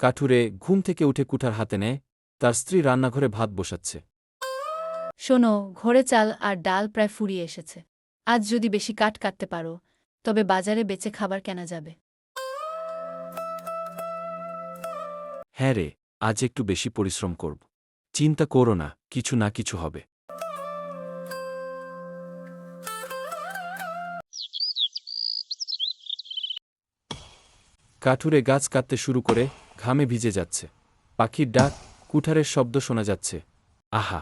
কাঠুরে ঘুম থেকে উঠে কুঠার হাতে নেয় তার স্ত্রী রান্নাঘরে ভাত বসাচ্ছে। শোনো ঘরে চাল আর ডাল প্রায় ফুরিয়ে এসেছে। আজ যদি বেশি কাঠ কাটতে পারো তবে বাজারে বেচে খাবার কেনা যাবে। হ্যাঁ রে আজ একটু বেশি পরিশ্রম করব। চিন্তা করো না কিছু না কিছু হবে। কাঠুরে গাছ কাটতে শুরু করে ঘামে ভিজে যাচ্ছে। পাখির ডাক, কুঠারের শব্দ শোনা যাচ্ছে। আহা,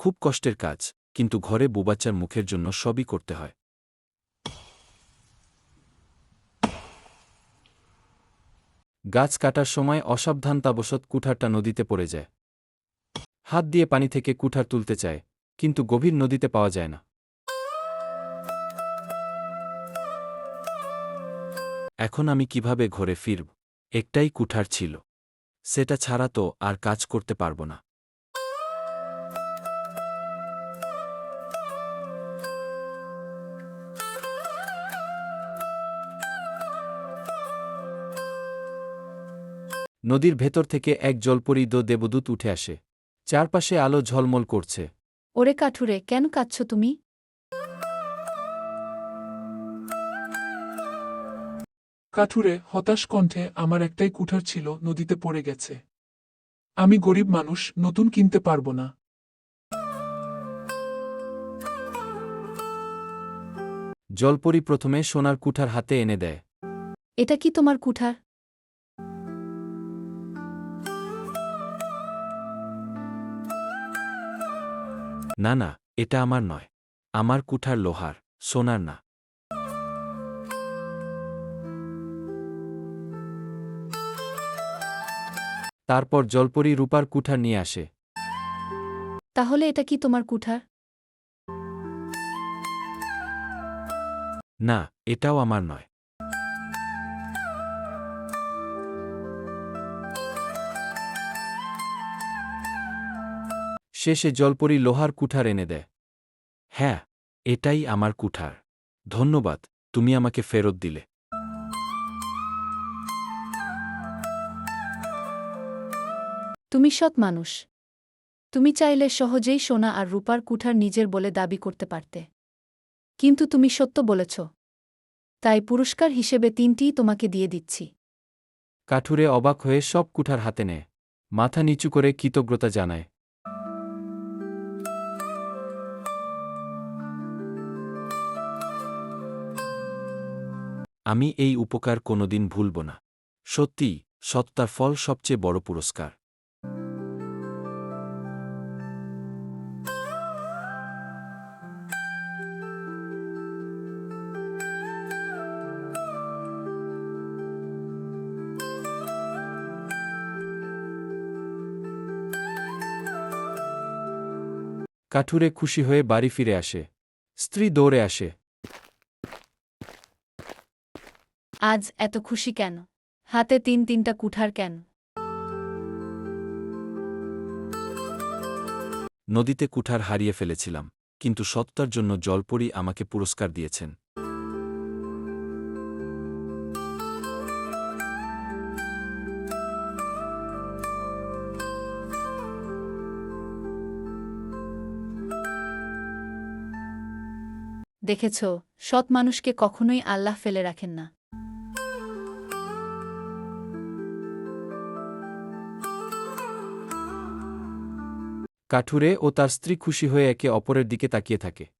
খুব কষ্টের কাজ, কিন্তু ঘরে বুবাচ্চার মুখের জন্য সবই করতে হয়। গাছ কাটার সময় অসাবধানতাবশত কুঠারটা নদীতে পড়ে যায়। হাত দিয়ে পানি থেকে কুঠার তুলতে চায়, কিন্তু গভীর নদীতে পাওয়া যায় না। এখন আমি কীভাবে ঘরে ফিরব? একটাই কুঠার ছিল। সেটা ছাড়া তো আর কাজ করতে পারব না। নদীর ভেতর থেকে এক জলপরী দো দেবদূত উঠে আসে। চারপাশে আলো ঝলমল করছে। ওরে কাঠুরে, কেন কাঁদছ তুমি? কাঠুরে হতাশ কণ্ঠে আমার একটাই কুঠার ছিল নদীতে পড়ে গেছে। আমি গরিব মানুষ নতুন কিনতে পারব না। জলপরি প্রথমে সোনার কুঠার হাতে এনে দেয়। এটা কি তোমার কুঠার? না না এটা আমার নয়। আমার কুঠার লোহার সোনার না। তারপর জলপরী রূপার কুঠার নিয়ে আসে। তাহলে এটা কি তোমার কুঠার? না এটাও আমার নয়। শেষে জলপরি লোহার কুঠার এনে দেয়। হ্যাঁ এটাই আমার কুঠার। ধন্যবাদ তুমি আমাকে ফেরত দিলে। তুমি সৎ মানুষ। তুমি চাইলে সহজেই সোনা আর রূপার কুঠার নিজের বলে দাবি করতে পারতে। কিন্তু তুমি সত্য বলেছ। তাই পুরস্কার হিসেবে তিনটিই তোমাকে দিয়ে দিচ্ছি। কাঠুরে অবাক হয়ে সব কুঠার হাতে নেয়। মাথা নিচু করে কৃতজ্ঞতা জানায়। আমি এই উপকার কোনোদিন ভুলব না। সত্যি সত্তার ফল সবচেয়ে বড় পুরস্কার। কাঠুরে খুশি হয়ে বাড়ি ফিরে আসে। স্ত্রী দৌড়ে আসে। আজ এত খুশি কেন? হাতে তিন তিনটা কুঠার কেন? নদীতে কুঠার হারিয়ে ফেলেছিলাম কিন্তু সত্তার জন্য জলপরি আমাকে পুরস্কার দিয়েছেন। দেখেছ, সৎ মানুষকে কখনোই আল্লাহ ফেলে রাখেন না। কাঠুরে ও তার স্ত্রী খুশি হয়ে একে অপরের দিকে তাকিয়ে থাকে।